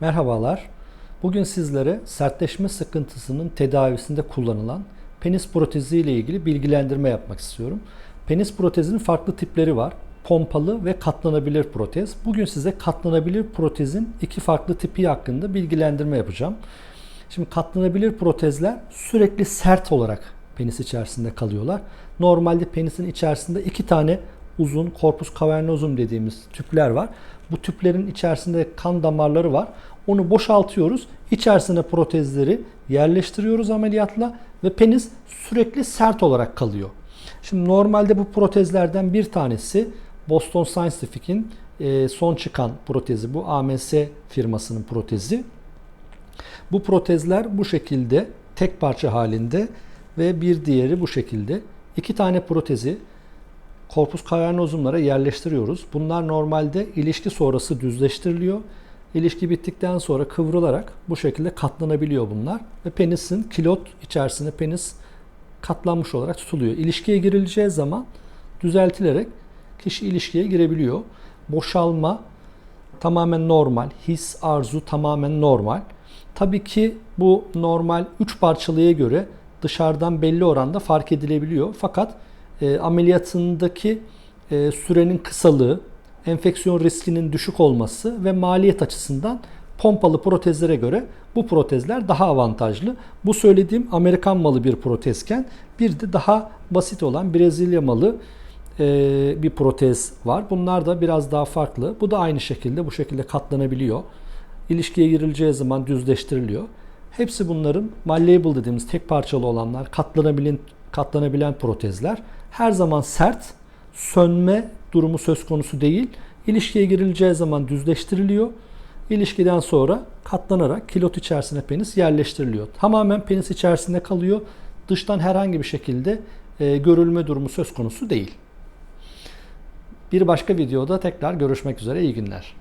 Merhabalar. Bugün sizlere sertleşme sıkıntısının tedavisinde kullanılan penis protezi ile ilgili bilgilendirme yapmak istiyorum. Penis protezinin farklı tipleri var. Pompalı ve katlanabilir protez. Bugün size katlanabilir protezin iki farklı tipi hakkında bilgilendirme yapacağım. Şimdi katlanabilir protezler sürekli sert olarak penis içerisinde kalıyorlar. Normalde penisin içerisinde iki tane uzun corpus cavernosum dediğimiz tüpler var. Bu tüplerin içerisinde kan damarları var. Onu boşaltıyoruz. İçerisine protezleri yerleştiriyoruz ameliyatla ve penis sürekli sert olarak kalıyor. Şimdi normalde bu protezlerden bir tanesi Boston Scientific'in e, son çıkan protezi bu AMS firmasının protezi. Bu protezler bu şekilde tek parça halinde ve bir diğeri bu şekilde. İki tane protezi korpus cavernosumlara yerleştiriyoruz. Bunlar normalde ilişki sonrası düzleştiriliyor. İlişki bittikten sonra kıvrılarak bu şekilde katlanabiliyor bunlar ve penisin kilot içerisinde penis katlanmış olarak tutuluyor. İlişkiye girileceği zaman düzeltilerek kişi ilişkiye girebiliyor. Boşalma tamamen normal, his, arzu tamamen normal. Tabii ki bu normal 3 parçalıya göre dışarıdan belli oranda fark edilebiliyor. Fakat e, ameliyatındaki e, sürenin kısalığı, enfeksiyon riskinin düşük olması ve maliyet açısından pompalı protezlere göre bu protezler daha avantajlı. Bu söylediğim Amerikan malı bir protezken bir de daha basit olan Brezilya malı e, bir protez var. Bunlar da biraz daha farklı. Bu da aynı şekilde bu şekilde katlanabiliyor. İlişkiye girileceği zaman düzleştiriliyor. Hepsi bunların malleable dediğimiz tek parçalı olanlar, katlanabilen katlanabilen protezler. Her zaman sert, sönme durumu söz konusu değil. İlişkiye girileceği zaman düzleştiriliyor. İlişkiden sonra katlanarak kilot içerisine penis yerleştiriliyor. Tamamen penis içerisinde kalıyor. Dıştan herhangi bir şekilde e, görülme durumu söz konusu değil. Bir başka videoda tekrar görüşmek üzere. İyi günler.